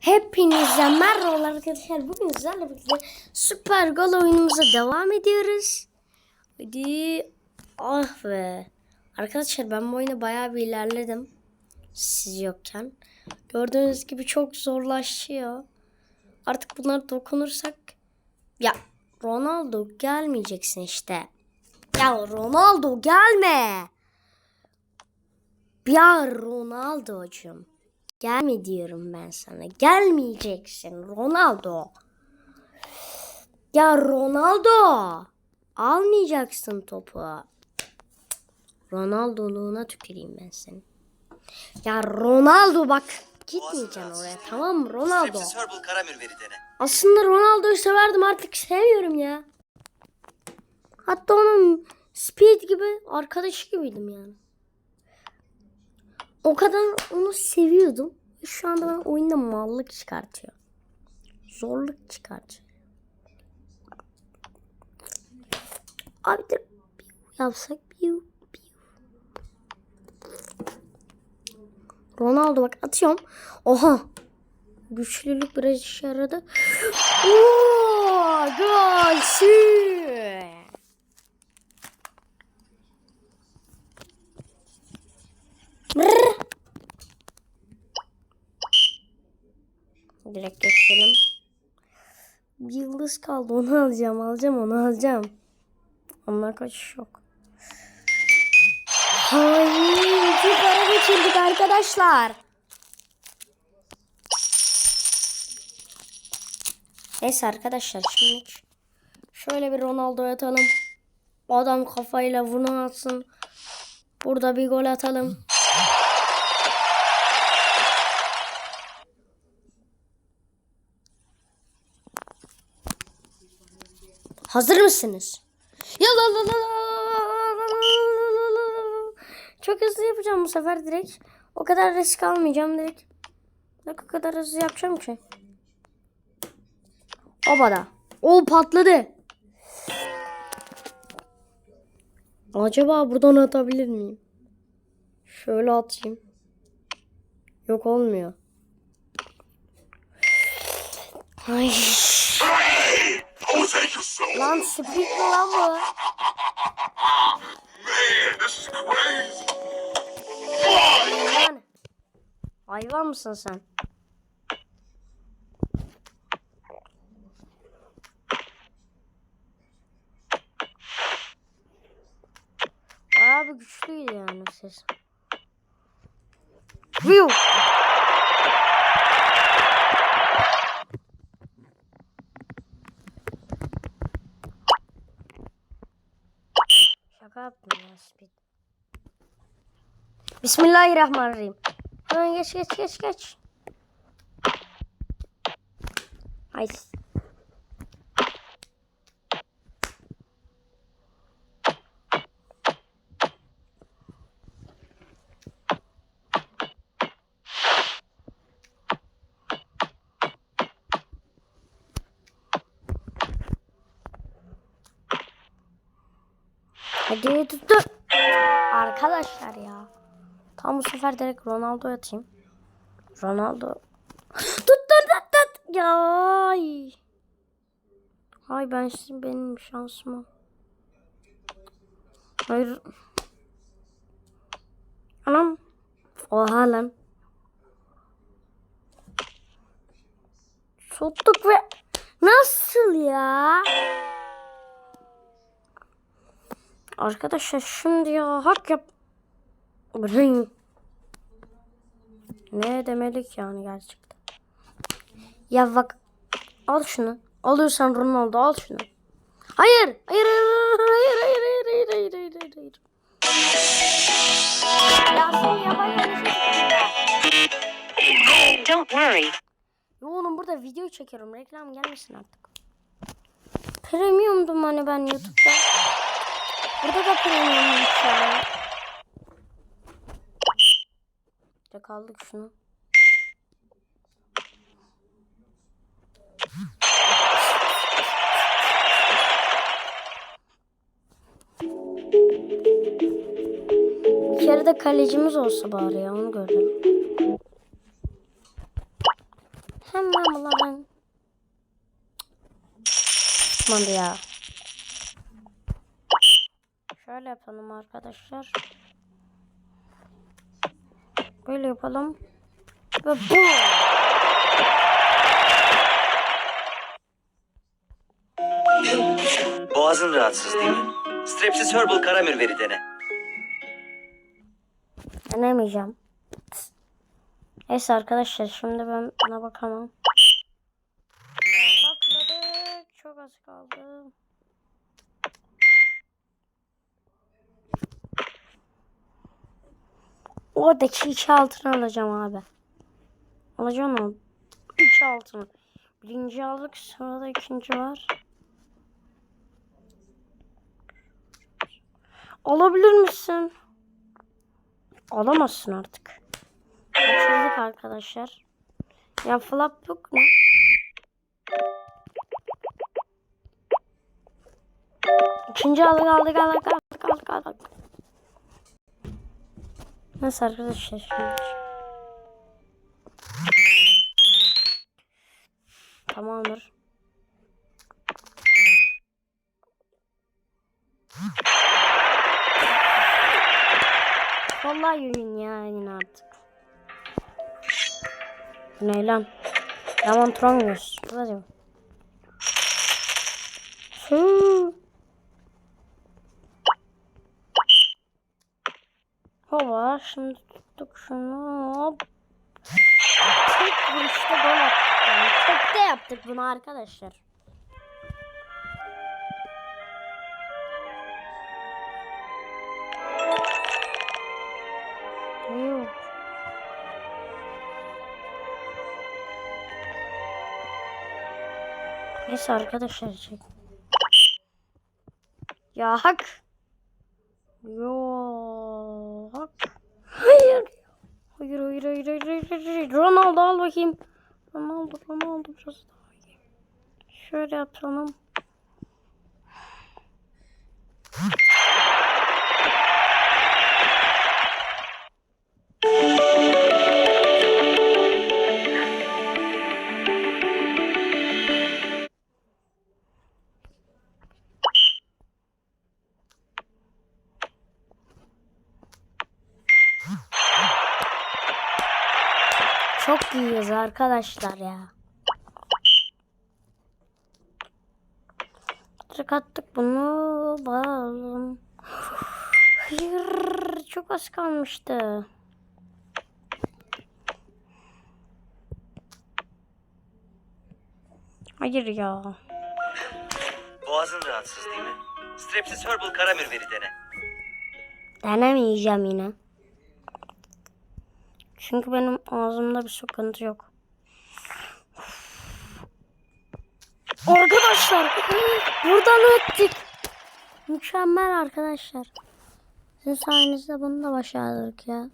Hepinize merhaba arkadaşlar. Bugün sizlerle birlikte Süper Gol oyunumuza devam ediyoruz. Hadi. Ah be. Arkadaşlar ben bu oyunu bayağı bir ilerledim. Siz yokken. Gördüğünüz gibi çok zorlaşıyor. Artık bunlara dokunursak ya Ronaldo gelmeyeceksin işte. Ya Ronaldo gelme. Ya Ronaldo'cum. Gelme diyorum ben sana. Gelmeyeceksin Ronaldo. Ya Ronaldo. Almayacaksın topu. Ronaldo'luğuna tüküreyim ben seni. Ya Ronaldo bak. Gitmeyeceksin oraya tamam mı Ronaldo? Aslında Ronaldo'yu severdim artık sevmiyorum ya. Hatta onun Speed gibi arkadaşı gibiydim yani. O kadar onu seviyordum. Şu anda bana oyunda mallık çıkartıyor. Zorluk çıkartıyor. Abi de yapsak bir. Ronaldo bak atıyorum. Oha. Güçlülük biraz işe yaradı. Oo, gol. Direkt geçelim. Bir yıldız kaldı. Onu alacağım. Alacağım onu alacağım. Onlar kaçış yok. Hayır. Çok ara geçirdik arkadaşlar. Neyse arkadaşlar şimdi şöyle bir Ronaldo'ya atalım. Adam kafayla bunu atsın. Burada bir gol atalım. Hazır mısınız? Çok hızlı yapacağım bu sefer direkt. O kadar risk almayacağım direkt. Ne kadar hızlı yapacağım ki? Obada. O patladı. Acaba buradan atabilir miyim? Şöyle atayım. Yok olmuyor. Ay. Lan speed mi lan bu? Hayvan mısın sen? Bayağı bir güçlüydü yani ses. View. Şaka yaptım ya speed. Bismillahirrahmanirrahim. Hemen geç geç geç geç. Ay. Hadi tuttu. Arkadaşlar ya. Tam bu sefer direkt Ronaldo atayım. Ronaldo. tut tut tut tut. Ya. Ay. Ay ben şimdi benim şansıma. Hayır. Anam. Oha lan. Tuttuk ve nasıl ya? Arkadaşlar şimdi ya hak yap. Ring. Ne demelik yani gerçekten. Ya bak al şunu. Alıyorsan Ronaldo al şunu. Hayır. Hayır hayır hayır hayır hayır hayır hayır hayır. hayır. Yasin yabancı şey Don't worry. Yo oğlum burada video çekiyorum. Reklam gelmesin artık. Premium'dum hani ben YouTube'da. Burada da premium'um. Tek aldık şunu. Bir kere de kalecimiz olsa bari ya onu görelim. Sen ben bunlardan. Çıkmadı ya. Şöyle yapalım arkadaşlar. Böyle yapalım. Ve bu. Boğazın rahatsız değil mi? Strepsiz Herbal Karamürveri dene. Denemeyeceğim. Neyse arkadaşlar şimdi ben buna bakamam. Patladık. Çok az kaldı. Oradaki iki altını alacağım abi. Alacağım mı? Üç altını. Birinci aldık sırada ikinci var. Alabilir misin? Alamazsın artık. Kaçırdık arkadaşlar. Ya flap yok ne? İkinci aldık aldık aldık aldık aldık aldık. Nasıl arkadaşlar? Tamamdır. Vallahi yürüyün ya yine artık. Bu ne lan? Yaman Trongos. Hadi. Şu. Hova şimdi tuttuk şunu hop. Tek vuruşta gol attık. Yani. Tekte yaptık bunu arkadaşlar. Neyse arkadaşlar çek. Ya hak. Yo hak. Hayır. Hayır hayır hayır hayır. Ronaldo al bakayım. Ronaldo Ronaldo biraz daha iyi. Şöyle yapalım. Arkadaşlar ya. Direkt attık bunu. Bakalım. Hayır. Çok az kalmıştı. Hayır ya. Boğazın rahatsız değil mi? Strepsiz Herbal Karamürveri dene. Denemeyeceğim yine. Çünkü benim ağzımda bir sıkıntı yok. Arkadaşlar buradan öttük. Mükemmel arkadaşlar. Sizin sayenizde bunu da başardık ya.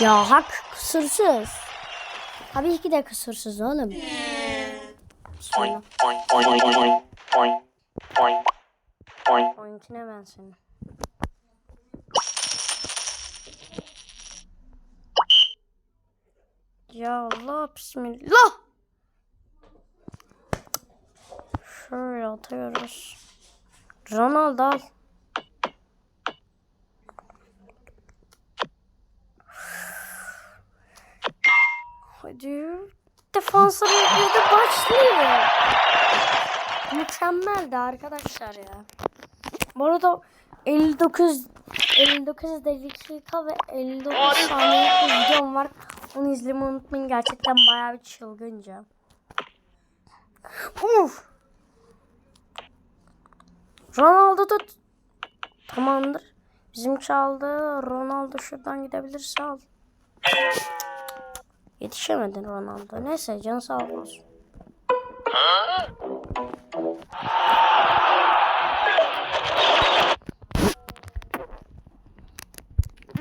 Ya hak kusursuz. Tabii ki de kusursuz oğlum. Bismillah. Onunkine ben seni. Ya Allah bismillah. Şöyle atıyoruz. Ronaldo al. Hadi. Defansların bir de başlıyor. Mükemmeldi arkadaşlar ya. Bu arada 59 59 dakika ve 59 saniyelik bir videom var. Onu izlemeyi unutmayın. Gerçekten bayağı bir çılgınca. Uf. Ronaldo tut. Tamamdır. Bizim çaldı. Ronaldo şuradan gidebilirse al. Yetişemedin Ronaldo. Neyse canı sağ olsun.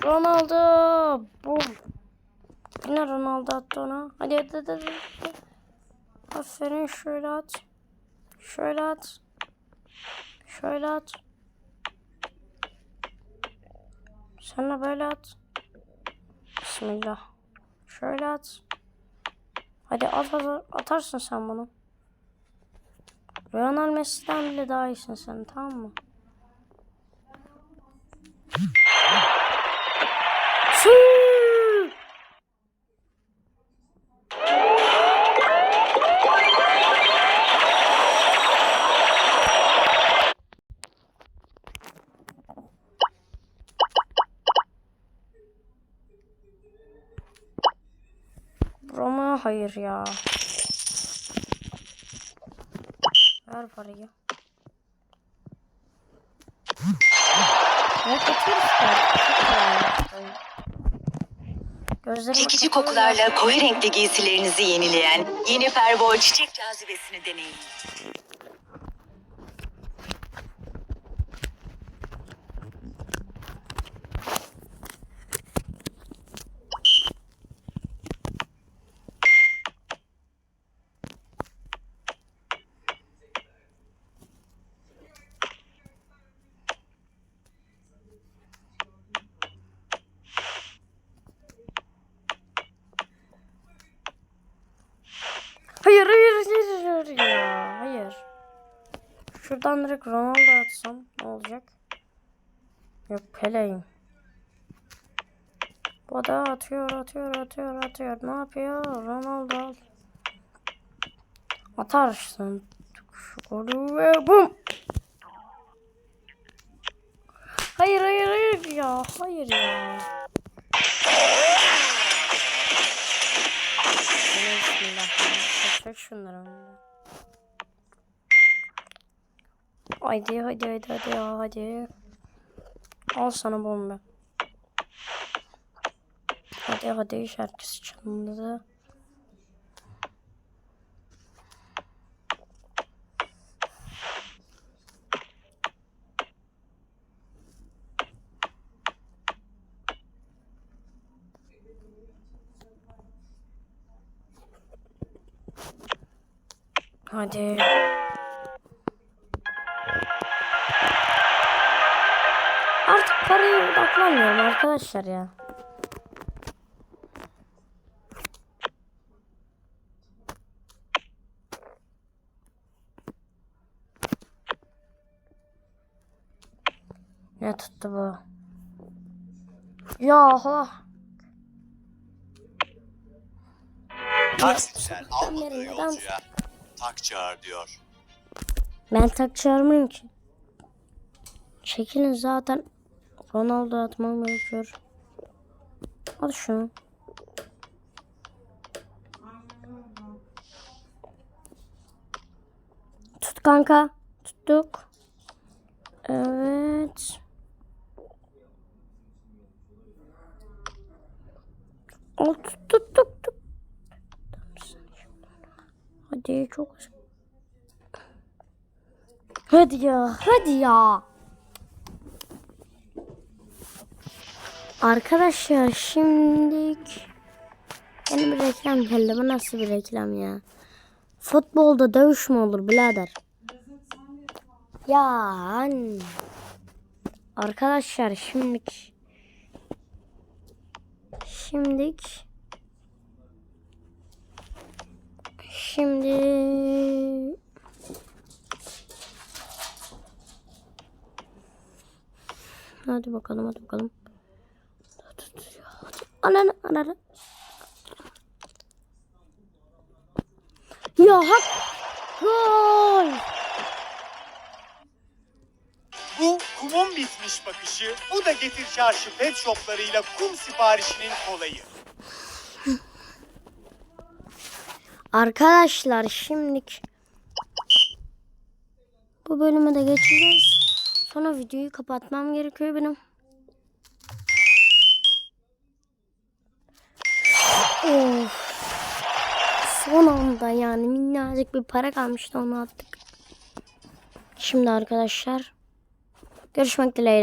Ronaldo. Bum. Yine Ronaldo attı ona. Hadi hadi hadi. hadi. Aferin şöyle at. Şöyle at. Şöyle at. De böyle at. Bismillah. Şöyle at. Hadi at, at atarsın sen bunu. Lionel Messi'den bile daha iyisin sen tamam mı? Hayır ya. Ver parayı. Kaçırız Gözlerim Çekici kokularla koyu renkli giysilerinizi yenileyen yeni Ferbol çiçek cazibesini deneyin. Hayır hayır hayır hayır ya hayır. Şuradan direkt Ronaldo atsam ne olacak? Yok Pele'yim. Bu da atıyor atıyor atıyor atıyor. Ne yapıyor? Ronaldo al. Atarsın. Golü ve bum. Hayır hayır hayır ya. Hayır ya. Bismillah. Çek şunları Haydi hadi hadi ya hadi. Al sana bomba. Hadi hadi şarkısı çalındı. Hadi. Paraya odaklanmıyorum arkadaşlar ya. Ne tuttu bu? Ya Allah. Taksiciler almadığı yolcuya tak çağır diyor. Ben tak çağırmayayım ki. Çekilin zaten. Ronaldo atmam gerekiyor. Al şunu. Tut kanka. Tuttuk. Evet. Al tut tut tut tut. Hadi çok. Hadi ya, hadi ya. Arkadaşlar şimdi yeni bir reklam geldi. Bu nasıl bir reklam ya? Futbolda dövüş mü olur birader? Ya anne. Arkadaşlar şimdilik şimdilik şimdi Hadi bakalım hadi bakalım. Ananı ananı. Ya hak. Gol. Bu kumun bitmiş bakışı, bu da getir çarşı pet shoplarıyla kum siparişinin kolayı. Arkadaşlar şimdilik bu bölüme de geçeceğiz. Sonra videoyu kapatmam gerekiyor benim. Son anda yani minnacık bir para kalmıştı onu attık. Şimdi arkadaşlar görüşmek dileğiyle.